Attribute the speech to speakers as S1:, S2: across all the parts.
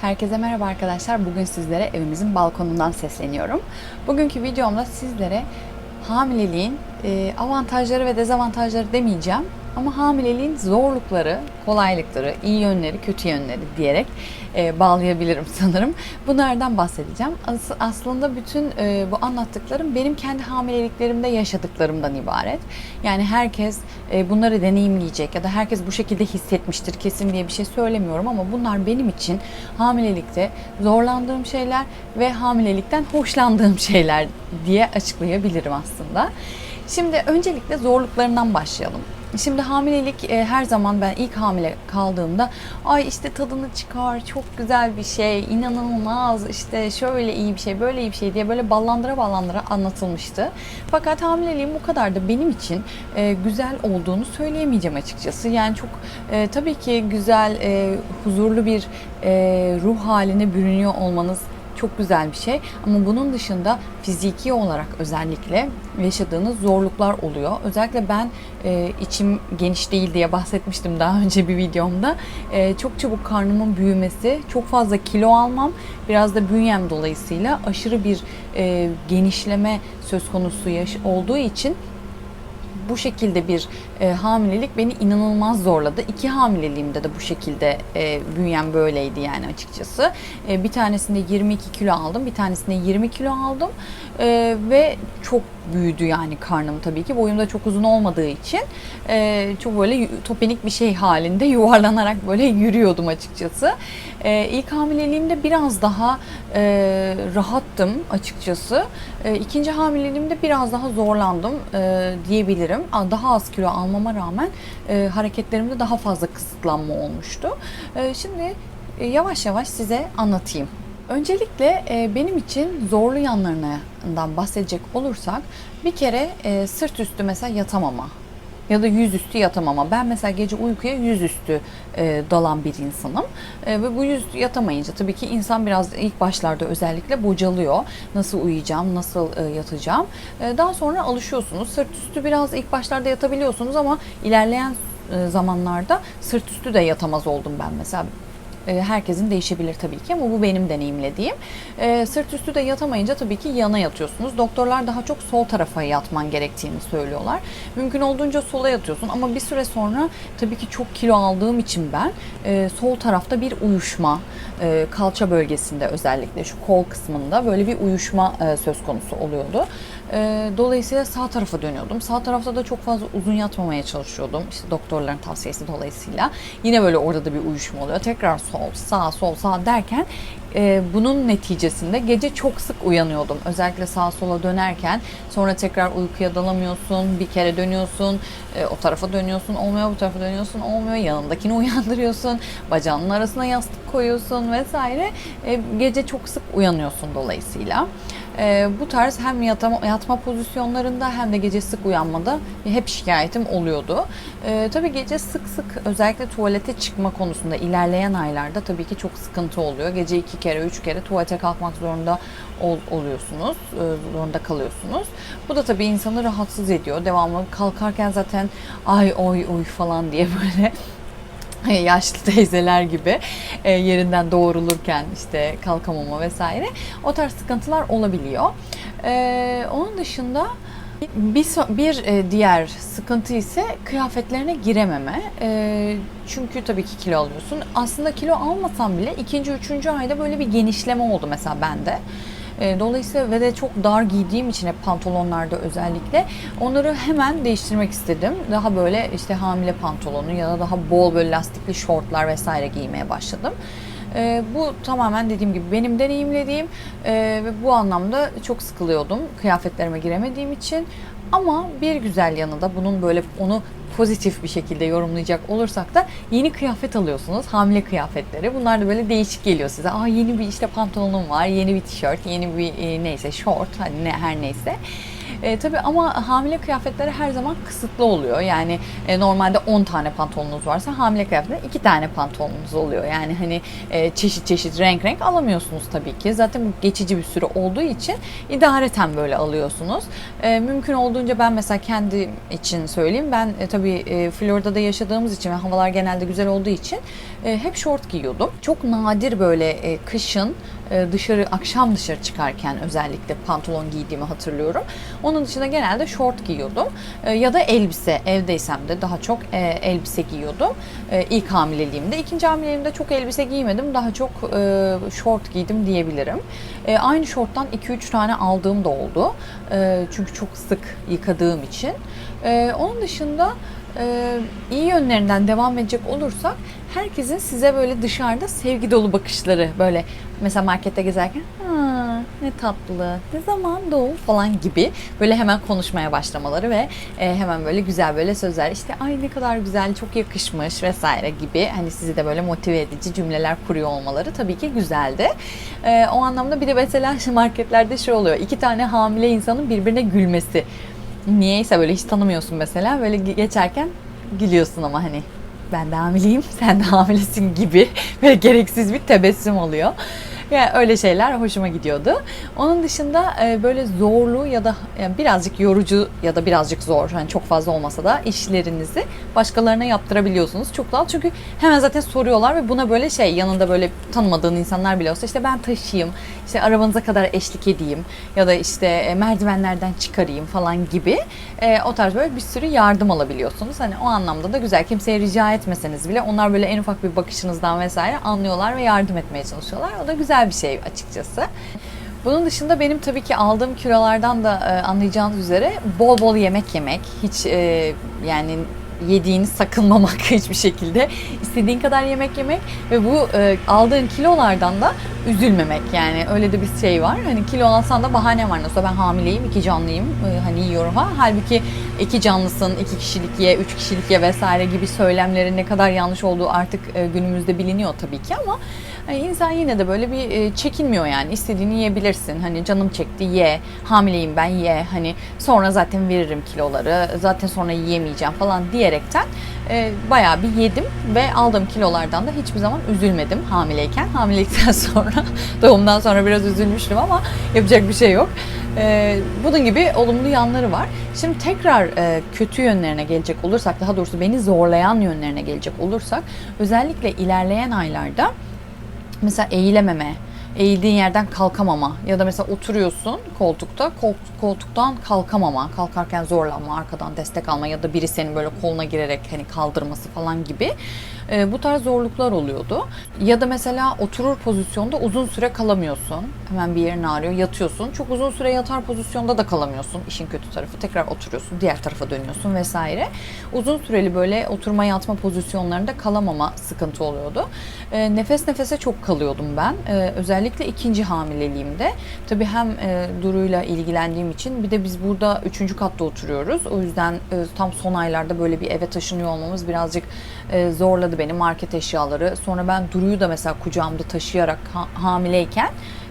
S1: Herkese merhaba arkadaşlar. Bugün sizlere evimizin balkonundan sesleniyorum. Bugünkü videomda sizlere hamileliğin e, avantajları ve dezavantajları demeyeceğim. Ama hamileliğin zorlukları, kolaylıkları, iyi yönleri, kötü yönleri diyerek e, bağlayabilirim sanırım. Bunlardan bahsedeceğim. As- aslında bütün e, bu anlattıklarım benim kendi hamileliklerimde yaşadıklarımdan ibaret. Yani herkes e, bunları deneyimleyecek ya da herkes bu şekilde hissetmiştir kesin diye bir şey söylemiyorum ama bunlar benim için hamilelikte zorlandığım şeyler ve hamilelikten hoşlandığım şeyler diye açıklayabilirim aslında. Şimdi öncelikle zorluklarından başlayalım. Şimdi hamilelik e, her zaman ben ilk hamile kaldığımda ay işte tadını çıkar çok güzel bir şey inanılmaz işte şöyle iyi bir şey böyle iyi bir şey diye böyle ballandıra ballandıra anlatılmıştı. Fakat hamileliğin bu kadar da benim için e, güzel olduğunu söyleyemeyeceğim açıkçası. Yani çok e, tabii ki güzel e, huzurlu bir e, ruh haline bürünüyor olmanız çok güzel bir şey ama bunun dışında fiziki olarak özellikle yaşadığınız zorluklar oluyor. Özellikle ben e, içim geniş değil diye bahsetmiştim daha önce bir videomda. E, çok çabuk karnımın büyümesi, çok fazla kilo almam, biraz da bünyem dolayısıyla aşırı bir e, genişleme söz konusu olduğu için bu şekilde bir e, hamilelik beni inanılmaz zorladı. İki hamileliğimde de bu şekilde e, bünyem böyleydi yani açıkçası. E, bir tanesinde 22 kilo aldım, bir tanesinde 20 kilo aldım E, ve çok büyüdü yani karnım tabii ki. Boyum da çok uzun olmadığı için e, çok böyle topenik bir şey halinde yuvarlanarak böyle yürüyordum açıkçası. E, ilk hamileliğimde biraz daha e, rahattım açıkçası. E, ikinci hamileliğimde biraz daha zorlandım e, diyebilirim. Daha az kilo almama rağmen e, hareketlerimde daha fazla kısıtlanma olmuştu. E, şimdi e, yavaş yavaş size anlatayım. Öncelikle e, benim için zorlu yanlarından bahsedecek olursak bir kere e, sırt üstü mesela yatamama ya da yüzüstü yatamama. Ben mesela gece uykuya yüzüstü e, dalan bir insanım. Ve bu yüz yatamayınca tabii ki insan biraz ilk başlarda özellikle bocalıyor. Nasıl uyuyacağım, nasıl yatacağım. Daha sonra alışıyorsunuz. Sırt üstü biraz ilk başlarda yatabiliyorsunuz ama ilerleyen zamanlarda sırt üstü de yatamaz oldum ben mesela. E, Herkesin değişebilir tabii ki ama bu benim deneyimlediğim. E, sırt üstü de yatamayınca tabii ki yana yatıyorsunuz. Doktorlar daha çok sol tarafa yatman gerektiğini söylüyorlar. Mümkün olduğunca sola yatıyorsun ama bir süre sonra tabii ki çok kilo aldığım için ben e, sol tarafta bir uyuşma, kalça bölgesinde özellikle şu kol kısmında böyle bir uyuşma söz konusu oluyordu. E, dolayısıyla sağ tarafa dönüyordum. Sağ tarafta da çok fazla uzun yatmamaya çalışıyordum. İşte doktorların tavsiyesi dolayısıyla. Yine böyle orada da bir uyuşma oluyor. Tekrar sol, sağ, sol, sağ derken e, bunun neticesinde gece çok sık uyanıyordum. Özellikle sağa sola dönerken sonra tekrar uykuya dalamıyorsun. Bir kere dönüyorsun, e, o tarafa dönüyorsun, olmuyor, bu tarafa dönüyorsun, olmuyor. Yanındakini uyandırıyorsun, bacağının arasına yastık koyuyorsun vesaire. E, gece çok sık uyanıyorsun dolayısıyla. E, bu tarz hem yatama, yatma pozisyonlarında hem de gece sık uyanmada hep şikayetim oluyordu. E, tabii gece sık sık özellikle tuvalete çıkma konusunda ilerleyen aylarda tabii ki çok sıkıntı oluyor. Gece iki kere, üç kere tuvalete kalkmak zorunda ol- oluyorsunuz, e, zorunda kalıyorsunuz. Bu da tabii insanı rahatsız ediyor. Devamlı kalkarken zaten ay oy oy falan diye böyle yaşlı teyzeler gibi e, yerinden doğrulurken işte kalkamama vesaire o tarz sıkıntılar olabiliyor. E, onun dışında bir, bir e, diğer sıkıntı ise kıyafetlerine girememe. E, çünkü tabii ki kilo alıyorsun. Aslında kilo almasam bile ikinci, üçüncü ayda böyle bir genişleme oldu mesela bende. E, Dolayısıyla ve de çok dar giydiğim için hep pantolonlarda özellikle onları hemen değiştirmek istedim. Daha böyle işte hamile pantolonu ya da daha bol böyle lastikli şortlar vesaire giymeye başladım. E, bu tamamen dediğim gibi benim deneyimlediğim e, ve bu anlamda çok sıkılıyordum kıyafetlerime giremediğim için. Ama bir güzel yanı da bunun böyle onu pozitif bir şekilde yorumlayacak olursak da yeni kıyafet alıyorsunuz. Hamile kıyafetleri. Bunlar da böyle değişik geliyor size. Aa yeni bir işte pantolonum var, yeni bir tişört, yeni bir e, neyse şort, hani ne her neyse. E, tabii ama hamile kıyafetleri her zaman kısıtlı oluyor. Yani e, normalde 10 tane pantolonunuz varsa hamile kıyafetinde 2 tane pantolonunuz oluyor. Yani hani e, çeşit çeşit renk renk alamıyorsunuz tabii ki. Zaten bu geçici bir süre olduğu için idareten böyle alıyorsunuz. E, mümkün olduğunca ben mesela kendi için söyleyeyim. Ben e, tabii e, Florida'da yaşadığımız için ve havalar genelde güzel olduğu için e, hep şort giyiyordum. Çok nadir böyle e, kışın dışarı akşam dışarı çıkarken özellikle pantolon giydiğimi hatırlıyorum. Onun dışında genelde şort giyiyordum E, ya da elbise evdeysem de daha çok e, elbise giyiyordum. E, ilk hamileliğimde, ikinci hamileliğimde çok elbise giymedim. Daha çok e, şort giydim diyebilirim. E, aynı şorttan 2-3 tane aldığım da oldu. Çünkü çok sık yıkadığım için. Onun dışında iyi yönlerinden devam edecek olursak herkesin size böyle dışarıda sevgi dolu bakışları böyle mesela markette gezerken ne tatlı ne zaman doğum falan gibi böyle hemen konuşmaya başlamaları ve e, hemen böyle güzel böyle sözler işte ay ne kadar güzel çok yakışmış vesaire gibi hani sizi de böyle motive edici cümleler kuruyor olmaları tabii ki güzeldi. E, o anlamda bir de mesela marketlerde şey oluyor iki tane hamile insanın birbirine gülmesi niyeyse böyle hiç tanımıyorsun mesela böyle ge- geçerken gülüyorsun ama hani ben de hamileyim sen de hamilesin gibi böyle gereksiz bir tebessüm oluyor. Yani öyle şeyler hoşuma gidiyordu. Onun dışında e, böyle zorlu ya da birazcık yorucu ya da birazcık zor hani çok fazla olmasa da işlerinizi başkalarına yaptırabiliyorsunuz. Çok doğal çünkü hemen zaten soruyorlar ve buna böyle şey yanında böyle tanımadığın insanlar bile olsa işte ben taşıyayım, işte arabanıza kadar eşlik edeyim ya da işte e, merdivenlerden çıkarayım falan gibi e, o tarz böyle bir sürü yardım alabiliyorsunuz. Hani o anlamda da güzel. Kimseye rica etmeseniz bile onlar böyle en ufak bir bakışınızdan vesaire anlıyorlar ve yardım etmeye çalışıyorlar. O da güzel bir şey açıkçası. Bunun dışında benim tabii ki aldığım kilolardan da e, anlayacağınız üzere bol bol yemek yemek, hiç e, yani yediğini sakınmamak hiçbir şekilde. İstediğin kadar yemek yemek ve bu e, aldığın kilolardan da üzülmemek. Yani öyle de bir şey var. Hani kilo alsan da bahane var. Nasıl ben hamileyim iki canlıyım. E, hani yiyorum ha halbuki iki canlısın iki kişilik ye üç kişilik ye vesaire gibi söylemlerin ne kadar yanlış olduğu artık e, günümüzde biliniyor tabii ki ama hani insan yine de böyle bir e, çekinmiyor yani istediğini yiyebilirsin hani canım çekti ye hamileyim ben ye hani sonra zaten veririm kiloları zaten sonra yiyemeyeceğim falan diyerekten e, bayağı bir yedim ve aldığım kilolardan da hiçbir zaman üzülmedim hamileyken. Hamilelikten sonra, doğumdan sonra biraz üzülmüştüm ama yapacak bir şey yok. E, bunun gibi olumlu yanları var. Şimdi tekrar e, kötü yönlerine gelecek olursak, daha doğrusu beni zorlayan yönlerine gelecek olursak, özellikle ilerleyen aylarda mesela eğilememe, eğildiğin yerden kalkamama ya da mesela oturuyorsun koltukta kol- koltuktan kalkamama, kalkarken zorlanma, arkadan destek alma ya da biri senin böyle koluna girerek hani kaldırması falan gibi e, bu tarz zorluklar oluyordu. Ya da mesela oturur pozisyonda uzun süre kalamıyorsun. Hemen bir yerin ağrıyor, yatıyorsun. Çok uzun süre yatar pozisyonda da kalamıyorsun. İşin kötü tarafı tekrar oturuyorsun, diğer tarafa dönüyorsun vesaire. Uzun süreli böyle oturma yatma pozisyonlarında kalamama sıkıntı oluyordu. E, nefes nefese çok kalıyordum ben. E, özellikle ikinci hamileliğimde. Tabii hem e, Duru'yla ilgilendiğim için bir de biz burada üçüncü katta oturuyoruz. O yüzden e, tam son aylarda böyle bir eve taşınıyor olmamız birazcık e, zorladı beni market eşyaları. Sonra ben Duru'yu da mesela kucağımda taşıyarak ha- hamileyken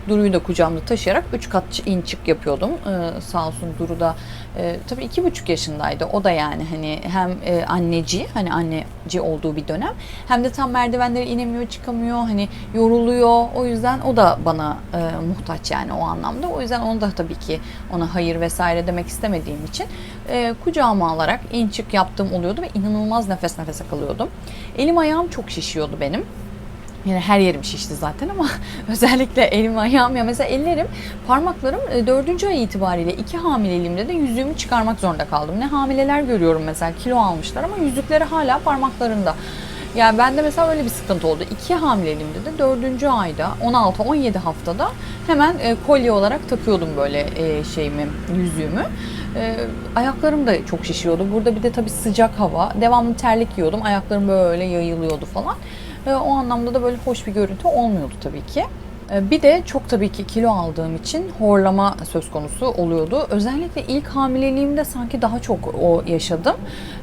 S1: Duru'yu da kucağımda taşıyarak 3 kat in çık yapıyordum. Ee, sağ olsun Duru da e, tabii iki buçuk yaşındaydı. O da yani hani hem e, anneci hani anneci olduğu bir dönem hem de tam merdivenleri inemiyor çıkamıyor hani yoruluyor. O yüzden o da bana e, muhtaç yani o anlamda. O yüzden onu da tabii ki ona hayır vesaire demek istemediğim için e, kucağıma alarak in çık yaptığım oluyordu ve inanılmaz nefes nefese kalıyordum. Elim ayağım çok şişiyordu benim. Yani her yerim şişti zaten ama özellikle elim ayağım ya mesela ellerim parmaklarım e, dördüncü ay itibariyle iki hamileliğimde de yüzüğümü çıkarmak zorunda kaldım. Ne hamileler görüyorum mesela kilo almışlar ama yüzükleri hala parmaklarında. Yani bende mesela öyle bir sıkıntı oldu. İki hamileliğimde de dördüncü ayda 16-17 haftada hemen e, kolye olarak takıyordum böyle e, şeyimi yüzüğümü. Ayaklarım da çok şişiyordu. Burada bir de tabii sıcak hava. Devamlı terlik yiyordum. Ayaklarım böyle yayılıyordu falan. E, o anlamda da böyle hoş bir görüntü olmuyordu tabii ki. Ee, Bir de çok tabii ki kilo aldığım için horlama söz konusu oluyordu. Özellikle ilk hamileliğimde sanki daha çok o yaşadım.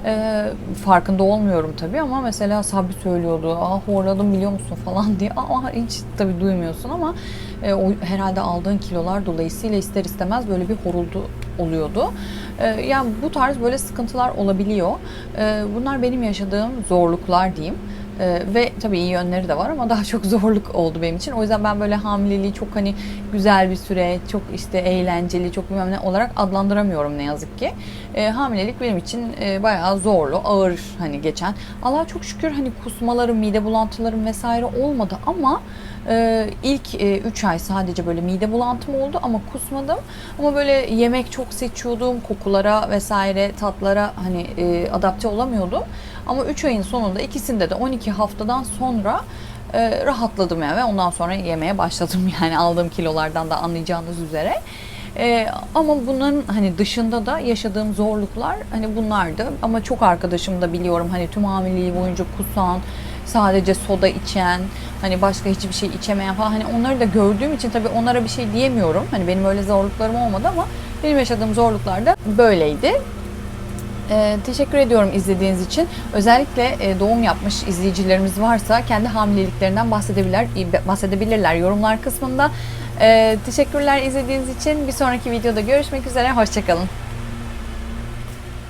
S1: Ee, farkında olmuyorum tabii ama mesela Sabri söylüyordu. Aa horladım biliyor musun falan diye. Aa hiç tabii duymuyorsun ama e, o herhalde aldığın kilolar dolayısıyla ister istemez böyle bir horuldu oluyordu. Ee, yani bu tarz böyle sıkıntılar olabiliyor. Ee, bunlar benim yaşadığım zorluklar diyeyim. Ee, ve tabii iyi yönleri de var ama daha çok zorluk oldu benim için. O yüzden ben böyle hamileliği çok hani güzel bir süre, çok işte eğlenceli, çok bilmem ne olarak adlandıramıyorum ne yazık ki. Ee, hamilelik benim için e, bayağı zorlu, ağır hani geçen. Allah'a çok şükür hani kusmalarım, mide bulantılarım vesaire olmadı ama e, ilk 3 ay sadece böyle mide bulantım oldu ama kusmadım. Ama böyle yemek çok seçiyordum, kokulara vesaire tatlara hani e, adapte olamıyordum. Ama 3 ayın sonunda ikisinde de 12 haftadan sonra e, rahatladım yani ve ondan sonra yemeye başladım yani aldığım kilolardan da anlayacağınız üzere. E, ama bunların hani dışında da yaşadığım zorluklar hani bunlardı. Ama çok arkadaşım da biliyorum hani tüm hamileliği boyunca kusan, sadece soda içen, hani başka hiçbir şey içemeyen falan hani onları da gördüğüm için tabii onlara bir şey diyemiyorum. Hani benim öyle zorluklarım olmadı ama benim yaşadığım zorluklar da böyleydi. Ee, teşekkür ediyorum izlediğiniz için. Özellikle e, doğum yapmış izleyicilerimiz varsa kendi hamileliklerinden bahsedebilirler, bahsedebilirler yorumlar kısmında. Ee, teşekkürler izlediğiniz için. Bir sonraki videoda görüşmek üzere. Hoşçakalın.